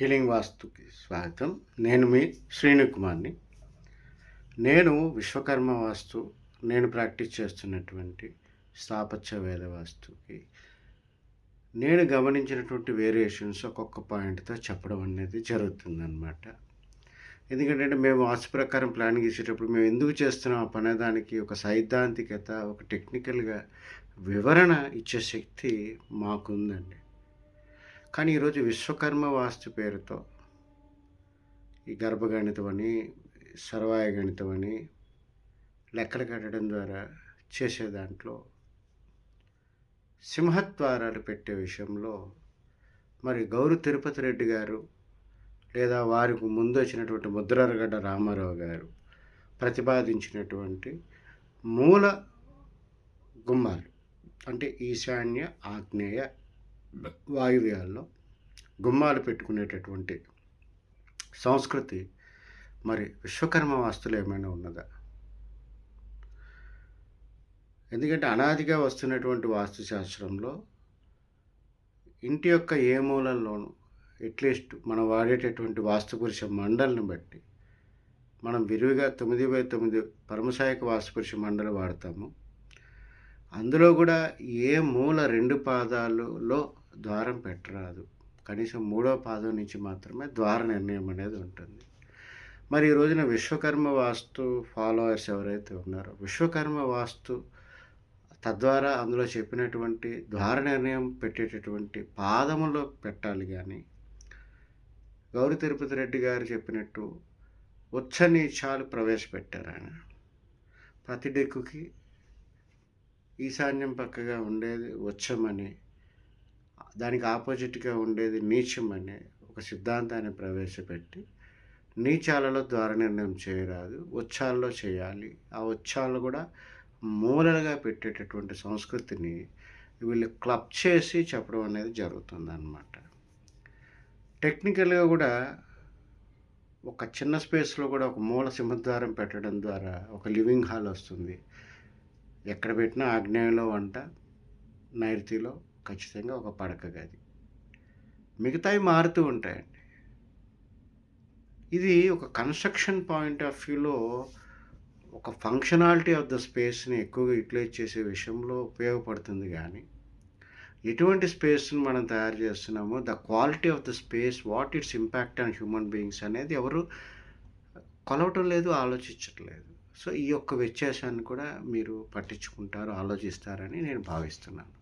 Healing వాస్తుకి స్వాగతం. నేను మీ శ్రీను కుమార్ని. నేను విశ్వకర్మ వాస్తు నేను ప్రాక్టీస్ చేస్తున్నటువంటి స్థాపత్య వేద వాస్తుకి. నేను గమనించినటువంటి వేరియేషన్స్ ఒక్కొక్క పాయింట్తో చెప్పడం అనేది జరుగుతుందన్నమాట. ఎందుకంటే మేము వాస్తు ప్రకారం ప్లాన్ గీసేటప్పుడు మేము ఎందుకు చేస్తున్నాం ఆ పనే దానికి ఒక సైద్ధాంతికత ఒక టెక్నికల్గా వివరణ ఇచ్చే శక్తి మాకుందండి. కానీ ఈరోజు విశ్వకర్మ వాస్తు పేరుతో ఈ గర్భగణితం అని సర్వాయ గణితం అని లెక్కలు కట్టడం ద్వారా చేసే దాంట్లో సింహద్వారాలు పెట్టే విషయంలో మరి గౌరు తిరుపతి రెడ్డి గారు లేదా వారికి ముందు వచ్చినటువంటి ముద్రరగడ్డ రామారావు గారు ప్రతిపాదించినటువంటి మూల గుమ్మాలు అంటే ఈశాన్య ఆగ్నేయ వాయువ్యాల్లో గుమ్మాలు పెట్టుకునేటటువంటి సంస్కృతి మరి విశ్వకర్మ వాస్తులు ఏమైనా ఉన్నదా? ఎందుకంటే అనాదిగా వస్తున్నటువంటి వాస్తుశాస్త్రంలో ఇంటి యొక్క ఏ మూలల్లోనూ అట్లీస్ట్ మనం వాడేటటువంటి వాస్తుపురుష మండలిని బట్టి మనం విరివిగా తొమ్మిది బై తొమ్మిది పరమసాయక వాస్తుపురుష మండలి వాడతాము. అందులో కూడా ఏ మూల రెండు పాదాలలో ద్వారం పెట్టరాదు. కనీసం మూడో పాదం నుంచి మాత్రమే ద్వార నిర్ణయం అనేది ఉంటుంది. మరి ఈ రోజున విశ్వకర్మ వాస్తు ఫాలోవర్స్ ఎవరైతే ఉన్నారో విశ్వకర్మ వాస్తు తద్వారా అందులో చెప్పినటువంటి ద్వార నిర్ణయం పెట్టేటటువంటి పాదములో పెట్టాలి కానీ గౌరి తిరుపతి రెడ్డి గారు చెప్పినట్టు ఉచ్చ నీచాలు ప్రవేశపెట్టారు ఆయన. ప్రతి డెక్కుకి ఈశాన్యం పక్కగా ఉండేది ఉచ్చమని దానికి ఆపోజిట్గా ఉండేది నీచం అనే ఒక సిద్ధాంతాన్ని ప్రవేశపెట్టి నీచాలలో ద్వార నిర్ణయం చేయరాదు ఉచ్చాలలో చేయాలి. ఆ ఉచ్చాలు కూడా మూలలుగా పెట్టేటటువంటి సంస్కృతిని వీళ్ళు క్లబ్ చేసి చెప్పడం అనేది జరుగుతుంది అన్నమాట టెక్నికల్గా కూడా ఒక చిన్న స్పేస్లో కూడా ఒక మూల సింహద్వారం పెట్టడం ద్వారా ఒక లివింగ్ హాల్ వస్తుంది. ఎక్కడ పెట్టినా ఆగ్నేయంలో వంట నైరుతిలో ఖచ్చితంగా ఒక పడక గది మిగతావి మారుతూ ఉంటాయండి. ఇది ఒక కన్స్ట్రక్షన్ పాయింట్ ఆఫ్ వ్యూలో ఒక ఫంక్షనాలిటీ ఆఫ్ ద స్పేస్ని ఎక్కువగా యూటిలైజ్ చేసే విషయంలో ఉపయోగపడుతుంది కానీ ఎటువంటి స్పేస్ని మనం తయారు చేస్తున్నామో the quality of the space what it's impact on human beings అనేది ఎవరు కొలవటం లేదు ఆలోచించట్లేదు సో ఈ యొక్క వ్యత్యాసాన్ని కూడా మీరు పట్టించుకుంటారు ఆలోచిస్తారని నేను భావిస్తున్నాను.